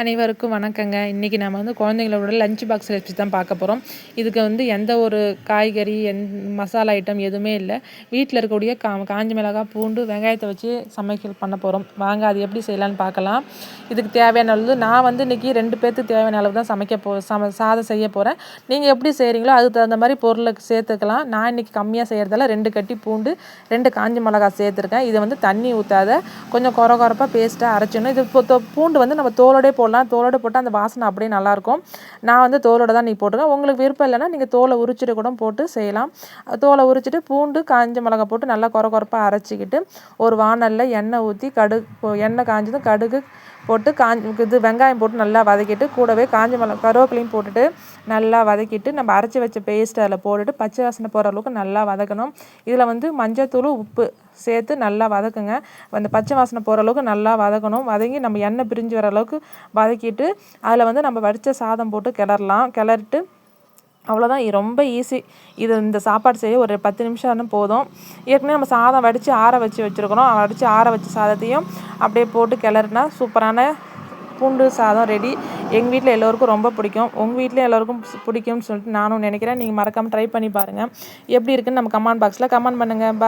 அனைவருக்கும் வணக்கங்க. இன்றைக்கி நம்ம வந்து குழந்தைங்களோட லஞ்ச் பாக்ஸ் ரெசிபி தான் பார்க்க போகிறோம் இதுக்கு வந்து எந்த ஒரு காய்கறி எந் மசாலா ஐட்டம் எதுவுமே இல்லை. வீட்டில் இருக்கக்கூடிய கா காஞ்ச மிளகா பூண்டு வெங்காயத்தை வச்சு சமைக்கல் பண்ண போகிறோம் வாங்க அது எப்படி செய்யலான்னு பார்க்கலாம். இதுக்கு தேவையான அளவு நான் வந்து இன்றைக்கி ரெண்டு பேர்த்துக்கு தேவையான அளவு தான் சமைக்க போ சம சாதம் செய்ய போகிறேன் நீங்கள் எப்படி செய்கிறீங்களோ அதுக்கு தகுந்த மாதிரி பொருளை சேர்த்துக்கலாம். நான் இன்றைக்கி கம்மியாக செய்கிறதால ரெண்டு கட்டி பூண்டு ரெண்டு காஞ்ச மிளகா சேர்த்துருக்கேன். இதை வந்து தண்ணி ஊற்றாத கொஞ்சம் குறை குறப்பாக பேஸ்ட்டாக அரைச்சிடணும். இது இப்போ பூண்டு வந்து நம்ம தோலோடே போ போடலாம் தோலோடு போட்டால் அந்த வாசனை அப்படியே நல்லாயிருக்கும். நான் வந்து தோலோடு தான் நீ போட்டுருக்கேன் உங்களுக்கு விருப்பம் இல்லைன்னா நீங்கள் தோலை உரிச்சிட்டு கூட போட்டு செய்யலாம். தோலை உரிச்சிட்டு பூண்டு காஞ்ச மிளகா போட்டு நல்லா குறை குறப்பாக அரைச்சிக்கிட்டு ஒரு வானலில் எண்ணெய் ஊற்றி கடுகு எண்ணெய் காஞ்சதும் கடுகு போட்டு காஞ்சி இது வெங்காயம் போட்டு நல்லா வதக்கிட்டு கூடவே காஞ்ச மிளகா கருவேப்பிலையும் போட்டுட்டு நல்லா வதக்கிட்டு நம்ம அரைச்சி வச்ச பேஸ்ட் அதில் போட்டுட்டு பச்சை வாசனை போகிற அளவுக்கு நல்லா வதக்கணும். இதில் வந்து மஞ்சத்தூள் உப்பு சேர்த்து நல்லா வதக்குங்க. அந்த பச்சை வாசனை போகிற அளவுக்கு நல்லா வதக்கணும். வதங்கி நம்ம எண்ணெய் பிரிஞ்சு வர அளவுக்கு வதக்கிட்டு அதில் வந்து நம்ம வடித்த சாதம் போட்டு கிளறலாம். கிளறிட்டு அவ்வளோதான் ரொம்ப ஈஸி இது இந்த சாப்பாடு செய்ய ஒரு பத்து நிமிஷம் போதும். ஏற்கனவே நம்ம சாதம் வடித்து ஆற வச்சு வச்சுருக்கிறோம். வடித்து ஆற வச்ச சாதத்தையும் அப்படியே போட்டு கிளறினா சூப்பரான பூண்டு சாதம் ரெடி எங்கள் வீட்டில் எல்லோருக்கும் ரொம்ப பிடிக்கும். உங்கள் வீட்லேயும் எல்லோருக்கும் பிடிக்கும்னு சொல்லிட்டு நானும் நினைக்கிறேன். நீங்கள் மறக்காமல் ட்ரை பண்ணி பாருங்கள் எப்படி இருக்குன்னு நம்ம கமெண்ட் பாக்ஸில் கமெண்ட் பண்ணுங்கள் பா